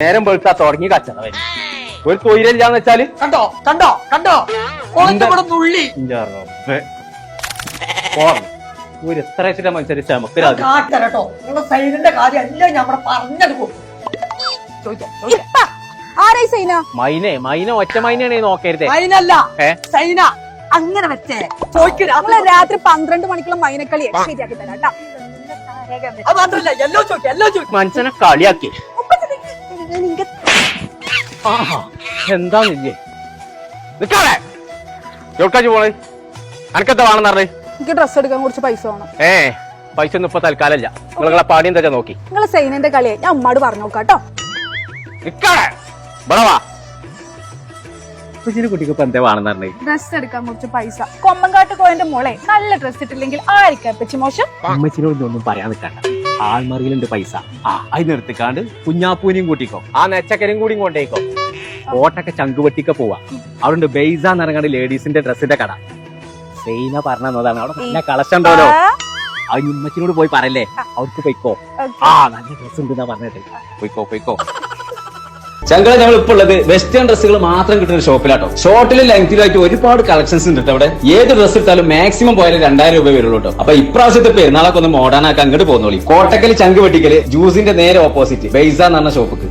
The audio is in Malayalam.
നേരം വെളുത്താ തുടങ്ങി കച്ചറ ഒരു തൊഴിലില്ലാന്ന് വെച്ചാൽ കണ്ടോ? കണ്ടോ? കണ്ടോ? ഇവിടെ നുള്ളി. ഒരു എത്ര വെച്ചിട്ട് മനുഷ്യര് ചമക്കരാ കാട്ടരട്ടോ നിങ്ങളുടെ സൈനിന്റെ കാര്യം എല്ലാം ഞാൻ ആരായി സൈന? മൈനെ മൈന ഒറ്റ മൈനയാണേ നോക്കരുതേ. മൈനല്ല സൈന. അങ്ങനെ വെച്ചേ നമ്മൾ രാത്രി പന്ത്രണ്ട് മണിക്കുള്ള മൈനക്കളി ശരിയാക്കി തരാം കേട്ടോ. അത് മാത്രല്ല എല്ലോ ചോദിക്കാം എല്ലോ ചോദിക്കാം. മനുഷ്യനെ കളിയാക്കി. ആഹാ, എന്താന്നില്ലേ നിക്കാളെ എവിടേക്കാച്ചു പോണേ? അനക്കെന്താ വേണമെന്ന് പറഞ്ഞേ? എനിക്ക് ഡ്രസ് എടുക്കാൻ കുറച്ച് പൈസ വേണം. ഏ പൈസ ഒന്നും ഇപ്പൊ തൽക്കാലല്ല നിങ്ങളെ പാടി എന്താ നോക്കി. നിങ്ങൾ സൈനന്റെ കളിയെ. ഞാൻ അമ്മാട് പറഞ്ഞു നോക്കാട്ടോ കേട്ടോ. നിക്കാളെ ഇവിടെ വാ. കുട്ടിക്ക് ഇപ്പൊ എന്താ വേണമെന്ന് പറഞ്ഞേ? ഡ്രസ് എടുക്കാൻ കുറച്ച് പൈസ. കൊമ്പങ്കാട്ട് കോയന്റെ മോളെ നല്ല ഡ്രസ് ഇട്ടില്ലെങ്കിൽ ആയിരിക്കും പറ്റി മോശം? അമ്മച്ചിനോട് ഒന്നും പറയാൻ നിൽക്കണ്ട. ആൾമറിയിലുണ്ട് പൈസ. ആ അതിന് എടുത്തിക്കാണ്ട് കുഞ്ഞാപ്പൂനെയും കൂട്ടിക്കോ. ആ നെച്ചക്കരും കൂടി കൊണ്ടേക്കോ. കോട്ടൊക്കെ ചങ്കുവെട്ടിക്ക പോവാ. അവിടെ ബെയ്സ എന്നിറങ്ങാണ്ട് ലേഡീസിന്റെ ഡ്രസ്സിന്റെ കട. സെയിന പറഞ്ഞതാണ് അവിടെ നല്ല കളക്ഷൻ ഉണ്ടല്ലോ അത് ഉമ്മച്ചിനോട് പോയി പറയല്ലേ? അവർക്ക് പൊയ്ക്കോ. ആ നല്ല ഡ്രസ് ഉണ്ട് പറഞ്ഞിട്ട് പൊയ്ക്കോ പൊയ്ക്കോ. ചങ്കള ഞങ്ങൾ ഇപ്പോൾ ഉള്ളത് വെസ്റ്റേൺ ഡ്രസ്സുകൾ മാത്രം കിട്ടുന്ന ഷോപ്പിലാട്ടോ ഷോർട്ടിലും ലെങ്തിലായിട്ട് ഒരുപാട് കളക്ഷൻസ് ഉണ്ട് കേട്ടോ അവിടെ. ഏത് ഡ്രസ്സ് എടുത്താലും മാക്സിമം പോയാലും രണ്ടായിരം രൂപ വരുള്ളൂ കേട്ടോ അപ്പൊ ഇപ്രാവശ്യത്തെ പെരുന്നാളൊക്കെ ഒന്ന് മോഡേൺ ആക്കാൻ അങ്ങോട്ട് പോകുന്നോളി. കോട്ടക്കൽ ചങ്ക് വെട്ടിക്കൽ ജ്യൂസിന്റെ നേരെ ഓപ്പോസിറ്റ് ബൈസ എന്ന് പറഞ്ഞ ഷോപ്പിക്ക്